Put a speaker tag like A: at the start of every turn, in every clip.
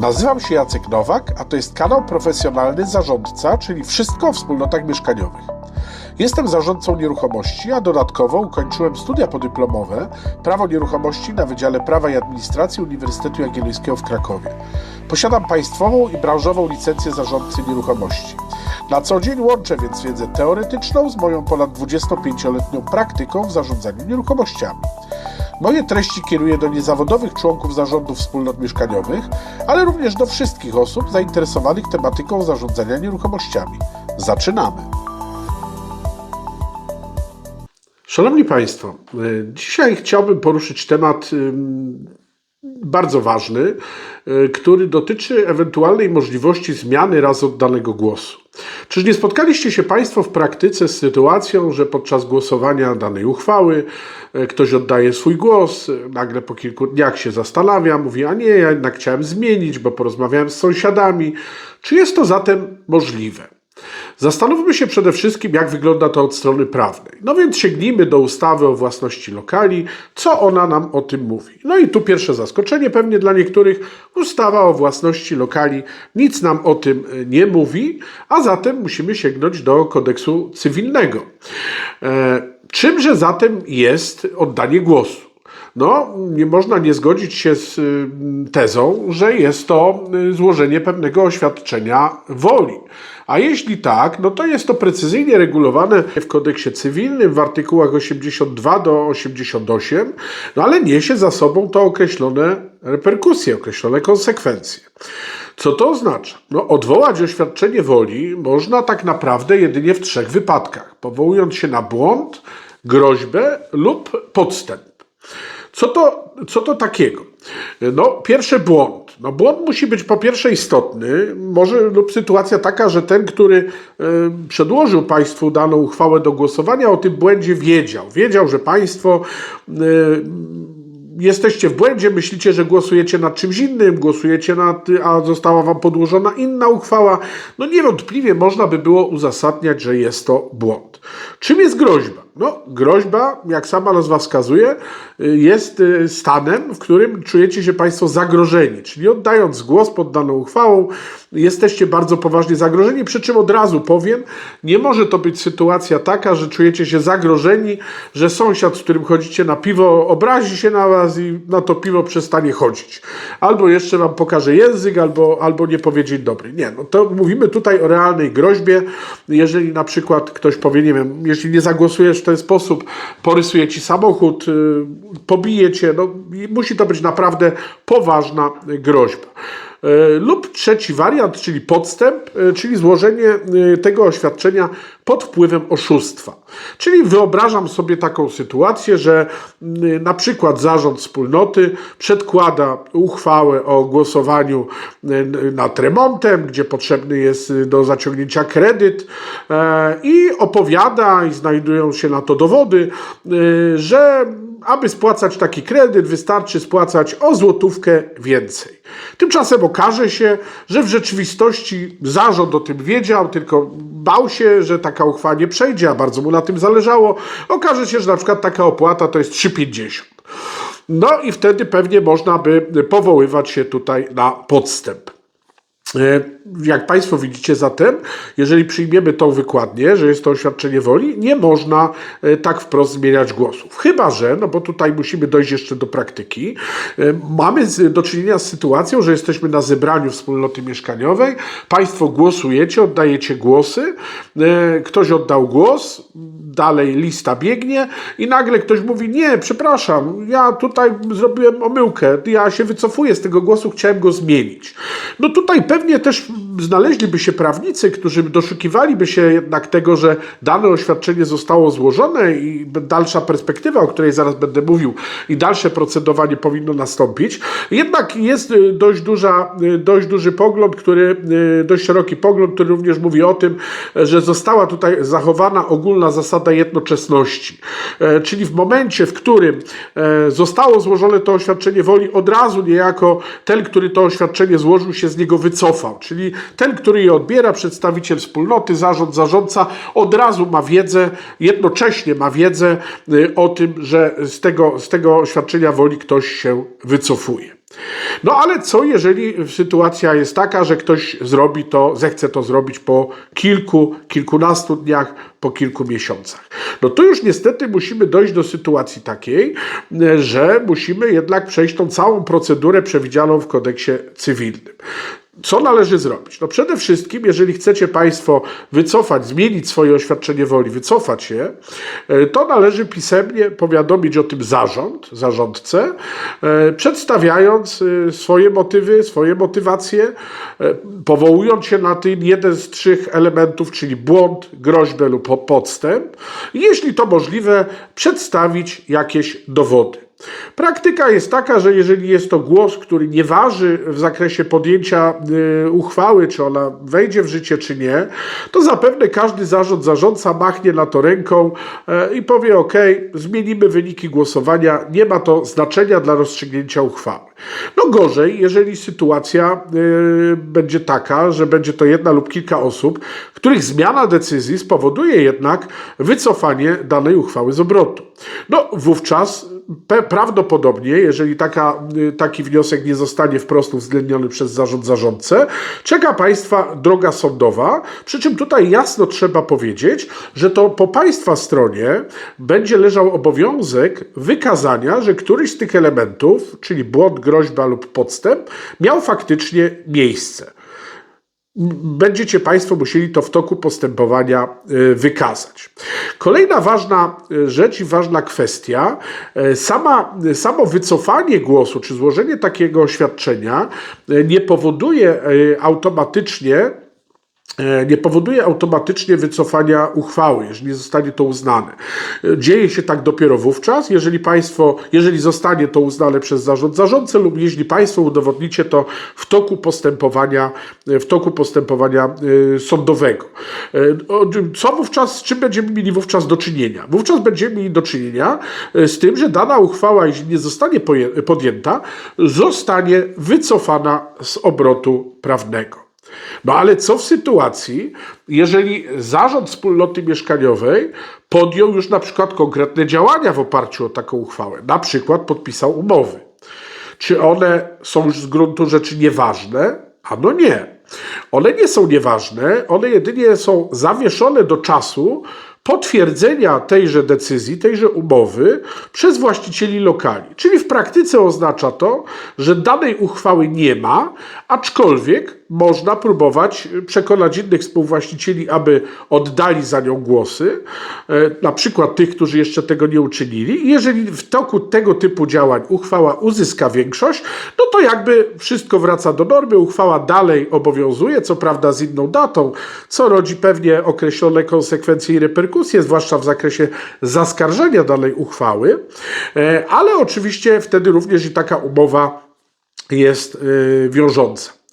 A: Nazywam się Jacek Nowak, a to jest kanał profesjonalny Zarządca, czyli wszystko o wspólnotach mieszkaniowych. Jestem zarządcą nieruchomości, a dodatkowo ukończyłem studia podyplomowe Prawo Nieruchomości na Wydziale Prawa i Administracji Uniwersytetu Jagiellońskiego w Krakowie. Posiadam państwową i branżową licencję zarządcy nieruchomości. Na co dzień łączę więc wiedzę teoretyczną z moją ponad 25-letnią praktyką w zarządzaniu nieruchomościami. Moje treści kieruję do niezawodowych członków zarządów wspólnot mieszkaniowych, ale również do wszystkich osób zainteresowanych tematyką zarządzania nieruchomościami. Zaczynamy! Szanowni Państwo, y, dzisiaj chciałbym poruszyć temat bardzo ważny, y, który dotyczy ewentualnej możliwości zmiany raz oddanego głosu. Czyż nie spotkaliście się Państwo w praktyce z sytuacją, że podczas głosowania danej uchwały y, ktoś oddaje swój głos, y, nagle po kilku dniach się zastanawia, mówi, a nie, ja jednak chciałem zmienić, bo porozmawiałem z sąsiadami. Czy jest to zatem możliwe? Zastanówmy się przede wszystkim, jak wygląda to od strony prawnej. No więc sięgnijmy do ustawy o własności lokali, co ona nam o tym mówi. No i tu pierwsze zaskoczenie pewnie dla niektórych. Ustawa o własności lokali nic nam o tym e, nie mówi, a zatem musimy sięgnąć do kodeksu cywilnego. E, czymże zatem jest oddanie głosu? No, nie można nie zgodzić się z y, tezą, że jest to y, złożenie pewnego oświadczenia woli. A jeśli tak, no to jest to precyzyjnie regulowane w kodeksie cywilnym w artykułach 82 do 88, no ale niesie za sobą to określone reperkusje, określone konsekwencje. Co to oznacza? No, odwołać oświadczenie woli można tak naprawdę jedynie w trzech wypadkach: powołując się na błąd, groźbę lub podstęp. Co to, co to takiego? No, pierwszy błąd. No, błąd musi być po pierwsze istotny, może lub sytuacja taka, że ten, który y, przedłożył Państwu daną uchwałę do głosowania, o tym błędzie wiedział. Wiedział, że Państwo y, jesteście w błędzie, myślicie, że głosujecie nad czymś innym, głosujecie nad, a została wam podłożona inna uchwała. No niewątpliwie można by było uzasadniać, że jest to błąd. Czym jest groźba? No, groźba, jak sama nazwa wskazuje, jest stanem, w którym czujecie się Państwo zagrożeni. Czyli oddając głos pod daną uchwałą, jesteście bardzo poważnie zagrożeni. Przy czym od razu powiem, nie może to być sytuacja taka, że czujecie się zagrożeni, że sąsiad, z którym chodzicie na piwo, obrazi się na Was i na to piwo przestanie chodzić. Albo jeszcze Wam pokaże język, albo, albo nie powie dzień dobry. Nie, no to mówimy tutaj o realnej groźbie. Jeżeli na przykład ktoś powie, nie wiem, jeśli nie zagłosujesz w ten sposób, porysuje Ci samochód, yy, pobije Cię, no musi to być naprawdę poważna groźba. Lub trzeci wariant, czyli podstęp, czyli złożenie tego oświadczenia pod wpływem oszustwa. Czyli wyobrażam sobie taką sytuację, że na przykład zarząd wspólnoty przedkłada uchwałę o głosowaniu nad remontem, gdzie potrzebny jest do zaciągnięcia kredyt i opowiada, i znajdują się na to dowody, że aby spłacać taki kredyt, wystarczy spłacać o złotówkę więcej. Tymczasem okaże się, że w rzeczywistości zarząd o tym wiedział, tylko bał się, że taka uchwała nie przejdzie, a bardzo mu na tym zależało. Okaże się, że na przykład taka opłata to jest 3,50. No i wtedy pewnie można by powoływać się tutaj na podstęp. Jak Państwo widzicie zatem, jeżeli przyjmiemy tą wykładnię, że jest to oświadczenie woli, nie można tak wprost zmieniać głosów. Chyba, że, no bo tutaj musimy dojść jeszcze do praktyki, mamy do czynienia z sytuacją, że jesteśmy na zebraniu wspólnoty mieszkaniowej, Państwo głosujecie, oddajecie głosy, ktoś oddał głos, dalej lista biegnie i nagle ktoś mówi, nie, przepraszam, ja tutaj zrobiłem omyłkę, ja się wycofuję z tego głosu, chciałem go zmienić. No tutaj pewnie też znaleźliby się prawnicy, którzy doszukiwaliby się jednak tego, że dane oświadczenie zostało złożone i dalsza perspektywa, o której zaraz będę mówił, i dalsze procedowanie powinno nastąpić. Jednak jest dość, duża, dość duży pogląd, który, dość szeroki pogląd, który również mówi o tym, że została tutaj zachowana ogólna zasada jednoczesności. Czyli w momencie, w którym zostało złożone to oświadczenie woli, od razu niejako ten, który to oświadczenie złożył, się z niego wycofał. Czyli ten, który je odbiera, przedstawiciel wspólnoty, zarząd, zarządca, od razu ma wiedzę, jednocześnie ma wiedzę o tym, że z tego, z tego oświadczenia woli ktoś się wycofuje. No ale co jeżeli sytuacja jest taka, że ktoś zrobi to, zechce to zrobić po kilku, kilkunastu dniach, po kilku miesiącach? No to już niestety musimy dojść do sytuacji takiej, e, że musimy jednak przejść tą całą procedurę przewidzianą w kodeksie cywilnym. Co należy zrobić? No przede wszystkim, jeżeli chcecie Państwo wycofać, zmienić swoje oświadczenie woli, wycofać je, to należy pisemnie powiadomić o tym zarząd, zarządcę, e, przedstawiając e, swoje motywy, swoje motywacje, e, powołując się na ten jeden z trzech elementów, czyli błąd, groźbę lub po- podstęp. Jeśli to możliwe, przedstawić jakieś dowody. Praktyka jest taka, że jeżeli jest to głos, który nie waży w zakresie podjęcia y, uchwały, czy ona wejdzie w życie, czy nie, to zapewne każdy zarząd, zarządca machnie na to ręką e, i powie: OK, zmienimy wyniki głosowania, nie ma to znaczenia dla rozstrzygnięcia uchwały. No gorzej, jeżeli sytuacja y, będzie taka, że będzie to jedna lub kilka osób, których zmiana decyzji spowoduje jednak wycofanie danej uchwały z obrotu. No wówczas prawdopodobnie, jeżeli taka, y, taki wniosek nie zostanie wprost uwzględniony przez zarząd zarządcę, czeka Państwa droga sądowa, przy czym tutaj jasno trzeba powiedzieć, że to po Państwa stronie będzie leżał obowiązek wykazania, że któryś z tych elementów, czyli błąd, groźba lub podstęp, miał faktycznie miejsce będziecie Państwo musieli to w toku postępowania y, wykazać. Kolejna ważna y, rzecz i ważna kwestia, y, sama, samo wycofanie głosu czy złożenie takiego oświadczenia nie powoduje automatycznie e, nie powoduje automatycznie wycofania uchwały, jeżeli zostanie to uznane. E, Dzieje się tak dopiero wówczas, jeżeli państwo, jeżeli zostanie to uznane przez zarząd zarządcę lub jeśli państwo udowodnicie to w toku postępowania, e, w toku postępowania e, sądowego. E, Co wówczas, z czym będziemy mieli wówczas do czynienia? Wówczas będziemy mieli do czynienia e, z tym, że dana uchwała, jeśli nie zostanie podjęta, zostanie wycofana z obrotu prawnego. No ale co w sytuacji, jeżeli zarząd wspólnoty mieszkaniowej podjął już na przykład konkretne działania w oparciu o taką uchwałę, na przykład podpisał umowy? Czy one są już z gruntu rzeczy nieważne? Ano nie. One nie są nieważne, one jedynie są zawieszone do czasu potwierdzenia tejże decyzji, tejże umowy przez właścicieli lokali. Czyli w praktyce oznacza to, że danej uchwały nie ma, aczkolwiek można próbować przekonać innych współwłaścicieli, aby oddali za nią głosy, e, na przykład tych, którzy jeszcze tego nie uczynili. I jeżeli w toku tego typu działań uchwała uzyska większość, no to jakby wszystko wraca do normy, uchwała dalej obowiązuje, co prawda z inną datą, co rodzi pewnie określone konsekwencje i reperkusje, zwłaszcza w zakresie zaskarżenia danej uchwały, e, ale oczywiście wtedy również i taka umowa jest y, wiążąca.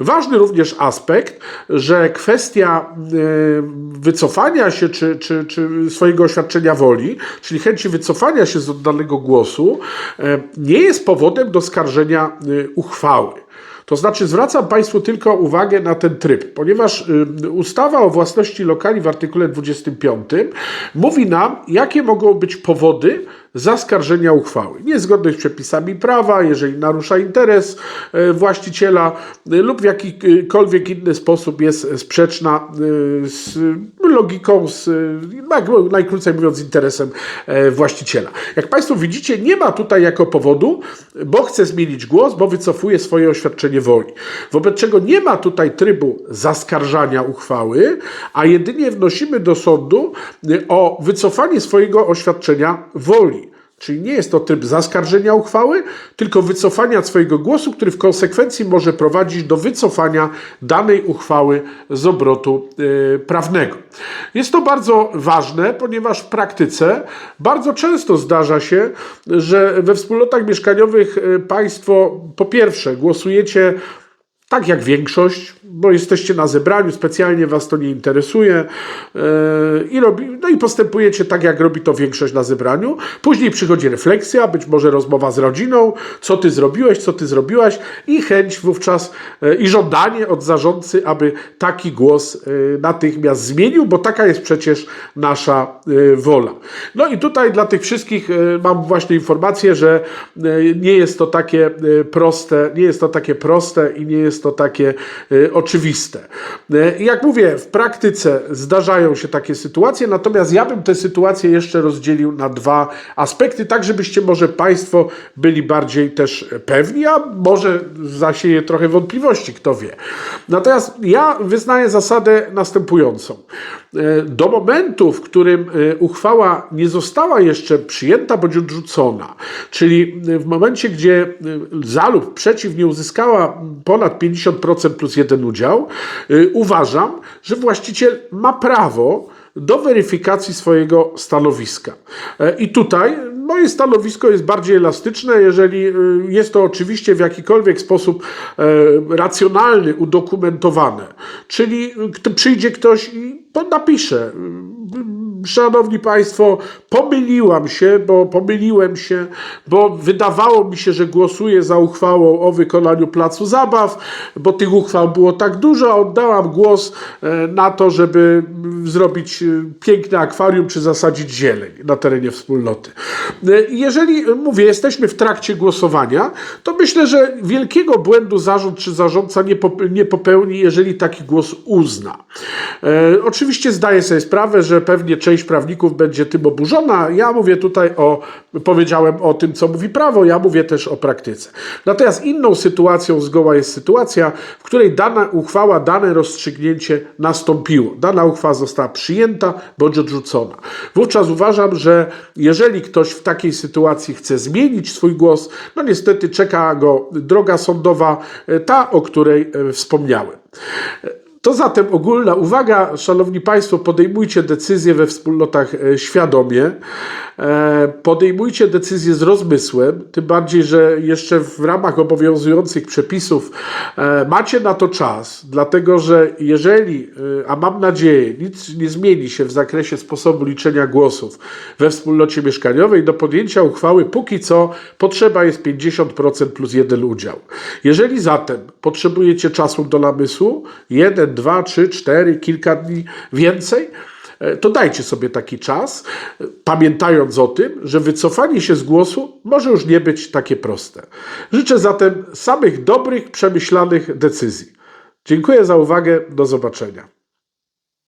A: Ważny również aspekt, że kwestia y, wycofania się czy, czy, czy swojego oświadczenia woli, czyli chęci wycofania się z oddanego głosu, y, nie jest powodem do skarżenia y, uchwały. To znaczy, zwracam Państwu tylko uwagę na ten tryb, ponieważ y, ustawa o własności lokali w artykule 25 mówi nam, jakie mogą być powody zaskarżenia uchwały. Niezgodność z przepisami prawa, jeżeli narusza interes y, właściciela y, lub w jakikolwiek inny sposób jest sprzeczna z logiką, z, naj- najkrócej mówiąc, interesem e, właściciela. Jak Państwo widzicie, nie ma tutaj jako powodu, bo chce zmienić głos, bo wycofuje swoje oświadczenie woli. Wobec czego nie ma tutaj trybu zaskarżania uchwały, a jedynie wnosimy do sądu y, o wycofanie swojego oświadczenia woli. Czyli nie jest to tryb zaskarżenia uchwały, tylko wycofania swojego głosu, który w konsekwencji może prowadzić do wycofania danej uchwały z obrotu y, prawnego. Jest to bardzo ważne, ponieważ w praktyce bardzo często zdarza się, że we wspólnotach mieszkaniowych y, Państwo po pierwsze głosujecie tak jak większość, bo jesteście na zebraniu, specjalnie was to nie interesuje yy, i, robi, no i postępujecie tak, jak robi to większość na zebraniu. Później przychodzi refleksja, być może rozmowa z rodziną, co ty zrobiłeś, co ty zrobiłaś i chęć wówczas yy, i żądanie od zarządcy, aby taki głos yy, natychmiast zmienił, bo taka jest przecież nasza yy, wola. No i tutaj dla tych wszystkich yy, mam właśnie informację, że yy, nie jest to takie yy, proste, nie jest to takie proste i nie jest to takie yy, oczywiste. Yy, Jak mówię, w praktyce zdarzają się takie sytuacje, natomiast ja bym te sytuacje jeszcze rozdzielił na dwa aspekty, tak żebyście może Państwo byli bardziej też pewni, a może zasieje trochę wątpliwości, kto wie. Natomiast ja wyznaję zasadę następującą. E, Do momentu, w którym uchwała nie została jeszcze przyjęta bądź odrzucona, czyli w momencie, gdzie za lub przeciw nie uzyskała ponad 50% plus jeden udział, e, uważam, że właściciel ma prawo do weryfikacji swojego stanowiska. E, I tutaj moje stanowisko jest bardziej elastyczne, jeżeli y, jest to oczywiście w jakikolwiek sposób e, racjonalny, udokumentowane. Czyli y, przyjdzie ktoś i napisze. Szanowni Państwo, pomyliłam się, bo pomyliłem się, bo wydawało mi się, że głosuję za uchwałą o wykonaniu placu zabaw, bo tych uchwał było tak dużo, oddałam głos e, na to, żeby zrobić e, piękne akwarium czy zasadzić zieleń na terenie wspólnoty. E, Jeżeli, mówię, jesteśmy w trakcie głosowania, to myślę, że wielkiego błędu zarząd czy zarządca nie, pop- nie popełni, jeżeli taki głos uzna. Oczywiście zdaję sobie sprawę, że pewnie część prawników będzie tym oburzona. Ja mówię tutaj o, powiedziałem o tym, co mówi prawo, ja mówię też o praktyce. Natomiast inną sytuacją zgoła jest sytuacja, w której dana uchwała, dane rozstrzygnięcie nastąpiło. Dana uchwała została przyjęta bądź odrzucona. Wówczas uważam, że jeżeli ktoś w takiej sytuacji chce zmienić swój głos, no niestety czeka go droga sądowa, e, ta, o której e, wspomniałem. To zatem ogólna uwaga, Szanowni Państwo, podejmujcie decyzje we wspólnotach e, świadomie, e, podejmujcie decyzje z rozmysłem, tym bardziej, że jeszcze w ramach obowiązujących przepisów e, macie na to czas, dlatego że jeżeli, a mam nadzieję, nic nie zmieni się w zakresie sposobu liczenia głosów we wspólnocie mieszkaniowej, do podjęcia uchwały póki co potrzeba jest 50% plus jeden udział. Jeżeli zatem potrzebujecie czasu do namysłu, jeden, dwa, trzy, cztery, kilka dni więcej, e, to dajcie sobie taki czas, pamiętając o tym, że wycofanie się z głosu może już nie być takie proste. Życzę zatem samych dobrych, przemyślanych decyzji. Dziękuję za uwagę, do zobaczenia.